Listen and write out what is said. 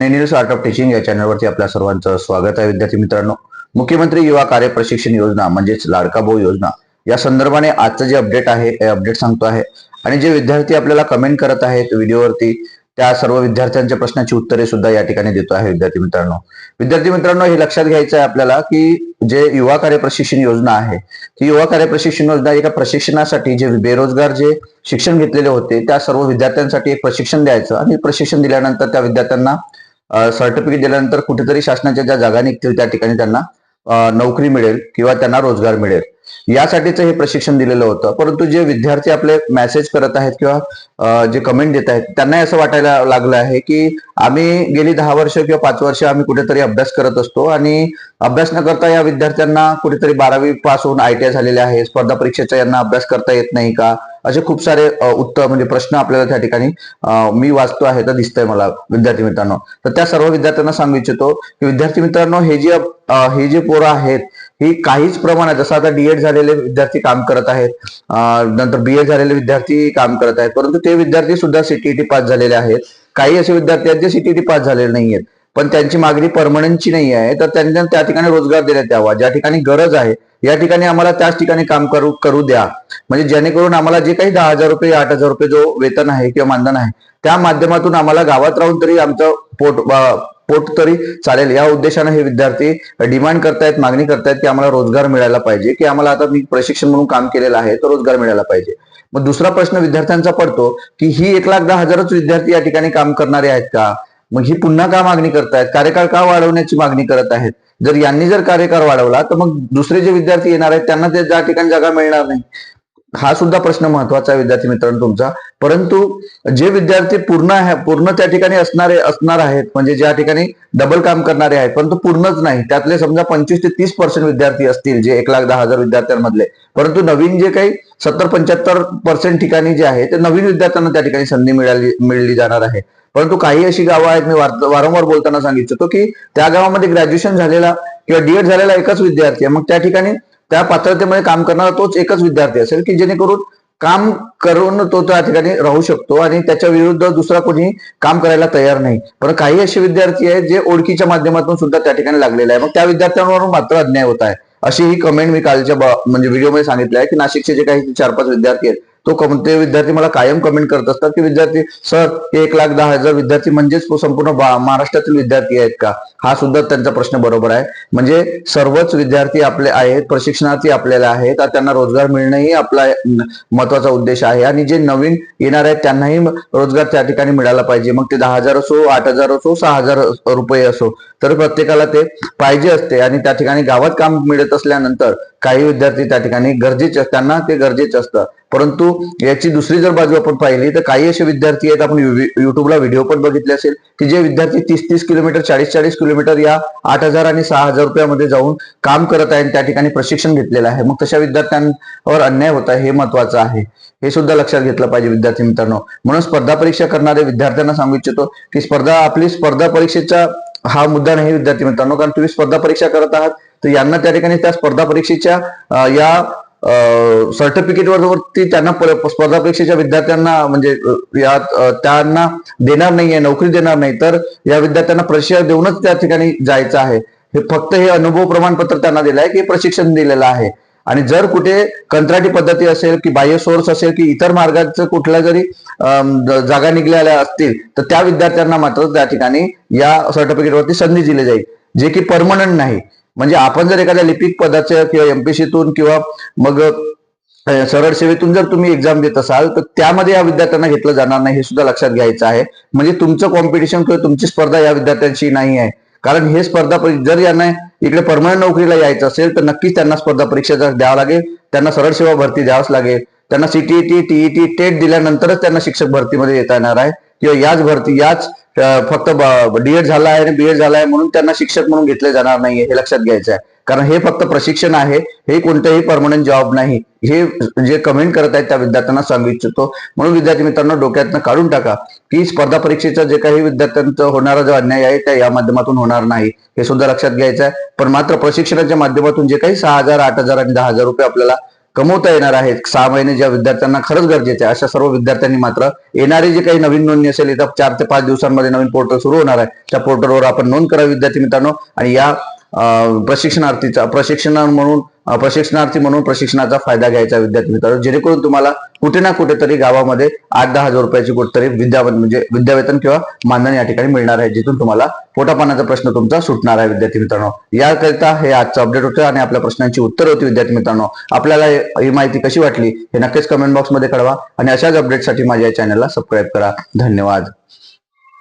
नेनिल art of teaching या चॅनलवरती आपल्या सर्वांचं स्वागत आहे. विद्यार्थी मित्रांनो मुख्यमंत्री युवा कार्य प्रशिक्षण योजना म्हणजेच लाडका भाऊ योजना या संदर्भाने आजचं जे अपडेट आहे हे अपडेट सांगतो आहे. आणि जे विद्यार्थी आपल्याला कमेंट करत आहेत व्हिडिओवरती त्या सर्व विद्यार्थ्यांच्या प्रश्नाची उत्तरे सुद्धा या ठिकाणी देतो आहे विद्यार्थी मित्रांनो. विद्यार्थी मित्रांनो हे लक्षात घ्यायचं आहे आपल्याला की जे युवा कार्य प्रशिक्षण योजना आहे ती युवा कार्य प्रशिक्षण योजना एका प्रशिक्षणासाठी जे बेरोजगार जे शिक्षण घेतलेले होते त्या सर्व विद्यार्थ्यांसाठी एक प्रशिक्षण द्यायचं आणि प्रशिक्षण दिल्यानंतर त्या विद्यार्थ्यांना सर्टिफिकेट दिल्यानंतर कुठेतरी शासनाच्या ज्या जागा निघतील त्या ठिकाणी त्यांना नोकरी मिळेल किंवा त्यांना रोजगार मिळेल. यासाठीचं हे प्रशिक्षण दिलेलं होतं. परंतु जे विद्यार्थी आपले मेसेज करत आहेत किंवा जे कमेंट देत आहेत त्यांनाही असं वाटायला लागलं आहे की आम्ही गेली दहा वर्ष किंवा पाच वर्ष आम्ही कुठेतरी अभ्यास करत असतो आणि अभ्यास न करता या विद्यार्थ्यांना कुठेतरी बारावी पास होऊन आय टी आय झालेले आहे. स्पर्धा परीक्षेचा यांना अभ्यास करता येत नाही का? असे खूप सारे उत्तर म्हणजे प्रश्न आपल्याला त्या ठिकाणी मी वाचतो आहे तर दिसतंय मला विद्यार्थी मित्रांनो. तर त्या सर्व विद्यार्थ्यांना सांगू इच्छितो की विद्यार्थी मित्रांनो हे जे हे जे पोरं आहेत ही काहीच प्रमाणात जसं आता डीएड झालेले विद्यार्थी काम करत आहेत नंतर बीएड झालेले विद्यार्थी काम करत आहेत परंतु ते विद्यार्थी सुद्धा सीटीईटी पास झालेले आहेत. काही असे विद्यार्थी आहेत जे सीटीईटी पास झालेले नाही आहेत पण त्यांची मागणी परमनंटची नाही आहे तर त्यांना त्या ठिकाणी रोजगार देण्यात यावा ज्या ठिकाणी गरज आहे या ठिकाणी आम्हाला त्याच ठिकाणी काम करू करू द्या. म्हणजे जेणेकरून आम्हाला जे काही दहा हजार रुपये आठ हजार रुपये जो वेतन आहे किंवा मानधन आहे त्या माध्यमातून आम्हाला गावात राहून तरी आमचं पोट पोट तरी चालेल. या उद्देशाने हे विद्यार्थी डिमांड करतायत मागणी करतायत की आम्हाला रोजगार मिळायला पाहिजे की आम्हाला आता मी प्रशिक्षण म्हणून काम केलेलं आहे तर रोजगार मिळायला पाहिजे. मग दुसरा प्रश्न विद्यार्थ्यांचा पडतो की ही एक लाख दहा हजारच विद्यार्थी या ठिकाणी काम करणारे आहेत का? मग ही पुन्हा का मागणी करतायत? कार्यकाळ का वाढवण्याची मागणी करत आहेत? जर यांनी जर कार्यकाळ वाढवला तर मग दुसरे जे विद्यार्थी येणार आहेत त्यांना ते ज्या ठिकाणी जागा मिळणार नाही. हा सुद्धा प्रश्न महत्त्वाचा आहे विद्यार्थी मित्रांनो तुमचा. परंतु जे विद्यार्थी पूर्ण आहे पूर्ण त्या ठिकाणी असणारे असणार आहेत म्हणजे ज्या ठिकाणी डबल काम करणारे आहेत परंतु पूर्णच नाही त्यातले समजा पंचवीस ते तीस पर्सेंट विद्यार्थी असतील जे एक लाख दहा हजार विद्यार्थ्यांमधले. परंतु नवीन जे काही सत्तर पंच्याहत्तर पर्सेंट ठिकाणी जे आहे ते नवीन विद्यार्थ्यांना त्या ठिकाणी संधी मिळाली मिळली जाणार आहे. परंतु काही अशी गावं आहेत मी वारंवार बोलताना सांगितलं की त्या गावामध्ये ग्रॅज्युएशन झालेला किंवा डीएड झालेला एकच विद्यार्थी आहे. मग त्या ठिकाणी त्या पात्रतेमध्ये काम करणारा तोच एकच विद्यार्थी असेल की जेणेकरून काम करून तो त्या ठिकाणी राहू शकतो आणि त्याच्या विरुद्ध दुसरा कोणी काम करायला तयार नाही. पण काही असे विद्यार्थी आहेत जे ओळखीच्या माध्यमातून सुद्धा त्या ठिकाणी लागलेले आहे मग त्या विद्यार्थ्यांवरून मात्र अन्याय होत आहे. अशी ही कमेंट मी कालच्या म्हणजे व्हिडिओमध्ये सांगितलं आहे की नाशिकचे जे काही चार पाच विद्यार्थी आहेत तो ते विद्यार्थी मला कायम कमेंट करत असतात की विद्यार्थी सर एक लाख दहा हजार विद्यार्थी म्हणजेच संपूर्ण महाराष्ट्रातील विद्यार्थी आहेत का? हा सुद्धा त्यांचा प्रश्न बरोबर आहे. म्हणजे सर्वच विद्यार्थी आपले आहेत प्रशिक्षणार्थी आपल्याला आहेत त्यांना रोजगार मिळणं ही आपला महत्त्वाचा उद्देश आहे. आणि जे नवीन येणार आहेत त्यांनाही रोजगार त्या ठिकाणी मिळाला पाहिजे. मग ते दहा हजार असो आठ हजार असो सहा हजार रुपये असो तर प्रत्येकाला ते पाहिजे असते. आणि त्या ठिकाणी गावात काम मिळत असल्यानंतर काही विद्यार्थी त्या ठिकाणी गरजेचे त्यांना ते गरजेचे असतं. परंतु याची दुसरी जर बाजू आपण पाहिली तर काही असे विद्यार्थी आहेत आपण युट्यूबला व्हिडिओ पण बघितले असेल की जे विद्यार्थी तीस तीस किलोमीटर चाळीस चाळीस किलोमीटर या आठ हजार आणि सहा हजार रुपयामध्ये जाऊन काम करत आहेत त्या ठिकाणी प्रशिक्षण घेतलेलं आहे. मग तशा विद्यार्थ्यांवर अन्याय होत आहे हे महत्वाचं आहे. हे सुद्धा लक्षात घेतलं पाहिजे विद्यार्थी मित्रांनो. म्हणून स्पर्धा परीक्षा करणाऱ्या विद्यार्थ्यांना सांगू इच्छितो की स्पर्धा आपली स्पर्धा परीक्षेचा हा मुद्दा नाही विद्यार्थी मित्रांनो कारण तुम्ही स्पर्धा परीक्षा करत आहात तर यांना त्या ठिकाणी त्या स्पर्धा परीक्षेच्या या सर्टिफिकेट वरती त्यांना स्पर्धा परीक्षेच्या विद्यार्थ्यांना म्हणजे या त्यांना देणार नाहीये नोकरी देणार नाही तर या विद्यार्थ्यांना प्रशिक्षण देऊनच त्या ठिकाणी जायचं आहे. हे फक्त हे अनुभव प्रमाणपत्र त्यांना दिलं आहे की प्रशिक्षण दिलेलं आहे. आणि जर कुठे कंत्राटी पद्धती असेल की बाह्य सोर्स असेल की इतर मार्गाचं कुठल्या जरी जागा निघालेल्या असतील तर त्या विद्यार्थ्यांना मात्र त्या ठिकाणी या सर्टिफिकेटवरती संधी दिली जाईल जे की परमनंट नाही. म्हणजे आपण जर एखाद्या लिपिक पदाचं किंवा एमपीसीतून किंवा मग सरळ सेवेतून जर तुम्ही एक्झाम देत असाल तर त्यामध्ये या विद्यार्थ्यांना घेतलं जाणार नाही हे सुद्धा लक्षात घ्यायचं आहे. म्हणजे तुमचं कॉम्पिटिशन किंवा तुमची स्पर्धा या विद्यार्थ्यांशी नाही आहे. कारण हे स्पर्धा जर यांना इकडे परमनंट नोकरीला यायचं असेल तर नक्कीच त्यांना स्पर्धा परीक्षा जर द्यावं लागेल त्यांना सरळ सेवा भरती द्यावंच लागेल. त्यांना सीटीईटी टीईटी टेट दिल्यानंतरच त्यांना शिक्षक भरतीमध्ये येता येणार आहे. किंवा याच भरती याच फक्त डीएड झाला आहे आणि बीएड झाला आहे म्हणून त्यांना शिक्षक म्हणून घेतले जाणार नाहीये हे लक्षात घ्यायचं आहे. कारण हे फक्त प्रशिक्षण आहे हे कोणतेही परमनंट जॉब नाही. हे जे कमेंट करत आहेत त्या विद्यार्थ्यांना सांगू इच्छितो. म्हणून विद्यार्थी मित्रांनो डोक्यातनं काढून टाका की स्पर्धा परीक्षेचा जे काही विद्यार्थ्यांचा होणारा जो अन्याय आहे त्या या माध्यमातून होणार नाही. हे सुद्धा लक्षात घ्यायचं आहे. पण मात्र प्रशिक्षणाच्या माध्यमातून जे काही सहा हजार आठ हजार आणि दहा हजार रुपये आपल्याला कमवता येणार आहे सहा महिने ज्या विद्यार्थ्यांना खरंच गरजेचे अशा सर्व विद्यार्थ्यांनी मात्र येणारी जी काही नवीन नोंदणी असेल येत्या चार ते पाच दिवसांमध्ये नवीन पोर्टल सुरू होणार आहे. त्या पोर्टलवर आपण नोंद करा विद्यार्थी मित्रांनो. आणि या प्रशिक्षणार्थीचा प्रशिक्षण म्हणून प्रशिक्षणार्थी म्हणून प्रशिक्षणाचा फायदा घ्यायचा विद्यार्थी मित्रांनो. जेणेकरून तुम्हाला कुठे ना कुठेतरी गावामध्ये आठ दहा हजार रुपयाची कुठेतरी विद्या म्हणजे विद्यावेतन किंवा मानधन या ठिकाणी मिळणार आहे जिथून तुम्हाला पोटापाण्याचा प्रश्न तुमचा सुटणार आहे विद्यार्थी मित्रांनो. याकरिता हे आजचं अपडेट होतं आणि आपल्या प्रश्नांची उत्तर होती विद्यार्थी मित्रांनो. आपल्याला ही माहिती कशी वाटली हे नक्कीच कमेंट बॉक्समध्ये कळवा आणि अशाच अपडेटसाठी माझ्या चॅनलला सबस्क्राईब करा. धन्यवाद.